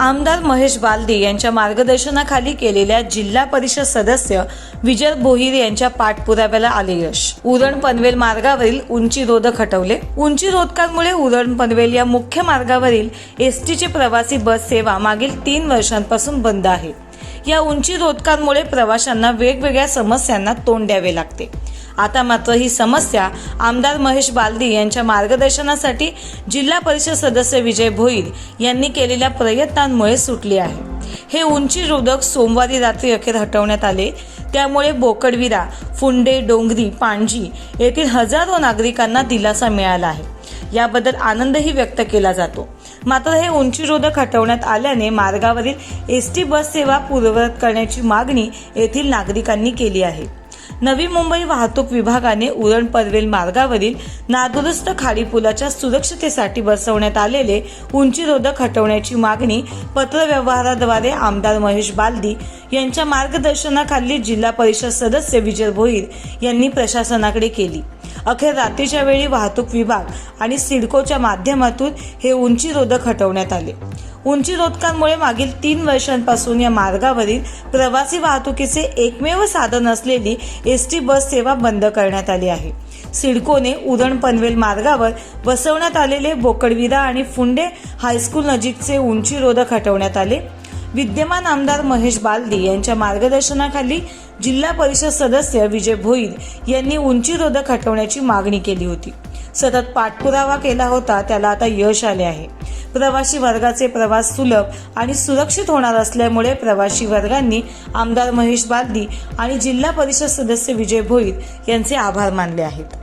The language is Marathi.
आमदार महेश बालदी यांच्या मार्गदर्शनाखाली केलेल्या जिल्हा परिषद सदस्य विजय बोहिर यांच्या पाठपुराव्याला आले यश. उरण पनवेल मार्गावरील उंची रोधक हटवले उंची रोधकांमुळे उरण पनवेल या मुख्य मार्गावरील एसटीची प्रवासी बस सेवा मागील तीन वर्षांपासून बंद आहे. या उंची रोधकांमुळे प्रवाशांना वेगवेगळ्या समस्यांना तोंड द्यावे लागते. आता मात्र ही समस्या आमदार महेश बालदी यांच्या मार्गदर्शनासाठी जिल्हा परिषद सदस्य विजय भोईर यांनी केलेल्या प्रयत्नांमुळे सुटली आहे. हे उंची रोधक सोमवारी रात्री अखेर हटवण्यात आले. त्यामुळे बोकडविरा फुंडे डोंगरी पाणजी येथील हजारो नागरिकांना दिलासा मिळाला आहे. याबद्दल आनंदही व्यक्त केला जातो. मात्र हे उंचीरोधक हटवण्यात आल्याने मार्गावरील एस टी बस सेवा पूर्ववत करण्याची मागणी येथील नागरिकांनी केली आहे. नवी मुंबई वाहतूक विभागाने उरण पनवेल मार्गावरील नादुरुस्त खाडीपुलाच्या सुरक्षतेसाठी बसवण्यात आलेले उंचीरोधक हटवण्याची मागणी पत्रव्यवहाराद्वारे आमदार महेश बालदी यांच्या मार्गदर्शनाखाली जिल्हा परिषद सदस्य विजय भोईर यांनी प्रशासनाकडे केली. अखेर रात्रीच्या वेळी वाहतूक विभाग आणि सिडकोच्या माध्यमातून हे उंची रोधक हटवण्यात आले. उंची रोधकांमुळे मागील तीन वर्षांपासून या मार्गावरील प्रवासी वाहतुकीचे एकमेव साधन असलेली एस टी बस सेवा बंद करण्यात आली आहे. सिडकोने उरण पनवेल मार्गावर बसवण्यात आलेले बोकडविरा आणि फुंडे हायस्कूल नजीकचे उंची रोधक हटवण्यात आले. विद्यमान आमदार महेश बालदी यांच्या मार्गदर्शनाखाली जिल्हा परिषद सदस्य विजय भोईर यांनी उंचीरोधक हटवण्याची मागणी केली होती. सतत पाठपुरावा केला होता त्याला आता यश आले आहे. प्रवासी वर्गाचे प्रवास सुलभ आणि सुरक्षित होणार असल्यामुळे प्रवासी वर्गांनी आमदार महेश बालदी आणि जिल्हा परिषद सदस्य विजय भोईर यांचे आभार मानले आहेत.